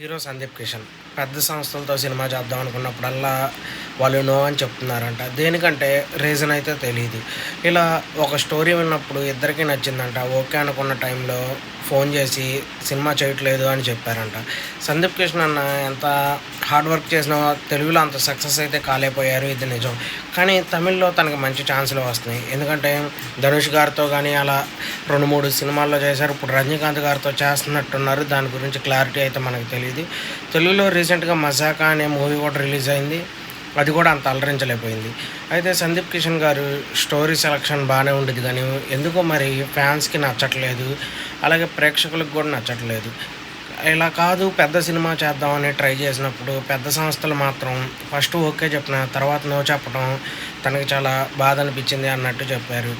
Hero Sandeep Kishan. పెద్ద సంస్థలతో cinema చేద్దాం అనుకున్నప్పుడల్లా వాళ్ళు నో అని చెప్తున్నారంట. దేనికంటే రీజన్ అయితే తెలియదు ఇలా ఒక స్టోరీ విన్నప్పుడు ఇద్దరికీ నచ్చిందంట. ఓకే అనుకున్న టైంలో ఫోన్ చేసి సినిమా చేయట్లేదు అని చెప్పారంట. సందీప్ కృష్ణ అన్న ఎంత హార్డ్ వర్క్ చేసినా తెలుగులో అంత సక్సెస్ అయితే కాలేపోయారు ఇది నిజం. కానీ తమిళ్ళో తనకి మంచి ఛాన్సులు వస్తున్నాయి. ఎందుకంటే ధనుష్ గారితో కానీ అలా రెండు మూడు సినిమాల్లో చేశారు. ఇప్పుడు రజనీకాంత్ గారితో చేస్తున్నట్టున్నారు. దాని గురించి క్లారిటీ అయితే మనకు తెలియదు తెలుగులో రీసెంట్గా మజాకా అనే మూవీ కూడా రిలీజ్ అయింది. అది కూడా అంత అలరించలేకపోయింది. అయితే సందీప్ కిషన్ గారు స్టోరీ సెలక్షన్ బాగానే ఉండేది కానీ ఎందుకో మరి ఫ్యాన్స్కి నచ్చట్లేదు అలాగే ప్రేక్షకులకు కూడా నచ్చట్లేదు. ఇలా కాదు పెద్ద సినిమా చేద్దామని ట్రై చేసినప్పుడు పెద్ద సంస్థలు మాత్రం ఫస్ట్ ఓకే చెప్పిన తర్వాత నో చెప్పడం తనకి చాలా బాధ అనిపించింది అన్నట్టు చెప్పారు.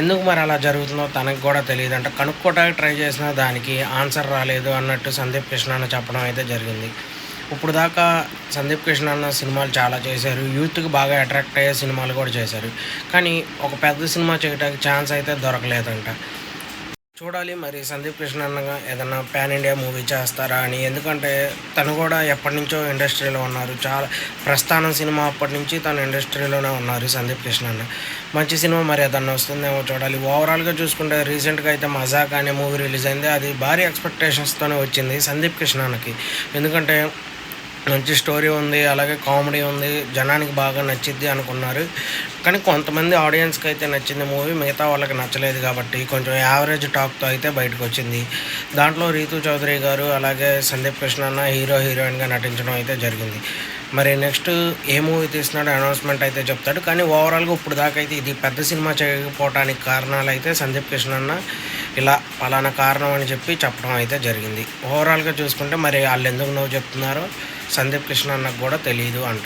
ఎందుకు మరి అలా జరుగుతుందో తనకు కూడా తెలియదు అంటే. కనుక్కోవడానికి ట్రై చేసినా దానికి ఆన్సర్ రాలేదు అన్నట్టు సందీప్ కృష్ణ అని చెప్పడం అయితే జరిగింది. ఇప్పుడు దాకా సందీప్ కృష్ణ అన్న సినిమాలు చాలా చేశారు. యూత్కి బాగా అట్రాక్ట్ అయ్యే సినిమాలు కూడా చేశారు. కానీ ఒక పెద్ద సినిమా చేయడానికి ఛాన్స్ అయితే దొరకలేదంట. చూడాలి మరి సందీప్ కృష్ణ అన్నగా ఏదన్నా పాన్ ఇండియా మూవీ చేస్తారా అని. ఎందుకంటే తను కూడా ఎప్పటి నుంచో ఇండస్ట్రీలో ఉన్నారు. చాలా ప్రస్థానం సినిమా అప్పటి నుంచి తను ఇండస్ట్రీలోనే ఉన్నారు సందీప్ కృష్ణ అన్న. మంచి సినిమా మరి ఏదన్నా వస్తుందేమో చూడాలి. ఓవరాల్గా చూసుకుంటే రీసెంట్గా అయితే మజాక్ అనే మూవీ రిలీజ్ అయింది. అది భారీ ఎక్స్పెక్టేషన్స్తోనే వచ్చింది సందీప్ కృష్ణ అన్నకి. ఎందుకంటే మంచి స్టోరీ ఉంది అలాగే కామెడీ ఉంది జనానికి బాగా నచ్చిద్ది అనుకున్నారు. కానీ కొంతమంది ఆడియన్స్కి అయితే నచ్చింది మూవీ మిగతా వాళ్ళకి నచ్చలేదు కాబట్టి కొంచెం యావరేజ్ టాక్తో అయితే బయటకు వచ్చింది దాంట్లో రీతు చౌదరి గారు అలాగే సందీప్ కృష్ణ అన్న హీరో హీరోయిన్గా నటించడం అయితే జరిగింది. మరి నెక్స్ట్ ఏ మూవీ తీస్తున్నాడో అనౌన్స్మెంట్ అయితే చెప్తాడు. కానీ ఓవరాల్గా ఇప్పుడు దాకా అయితే ఇది పెద్ద సినిమా చేయకపోవడానికి కారణాలు అయితే సందీప్ కృష్ణ అన్న ఇలా పలానా కారణం అని చెప్పి చెప్పడం అయితే జరిగింది. ఓవరాల్గా చూసుకుంటే మరి వాళ్ళు ఎందుకు నువ్వు చెప్తున్నారో? సందీప్ కృష్ణ అన్నకు కూడా తెలియదు అంట.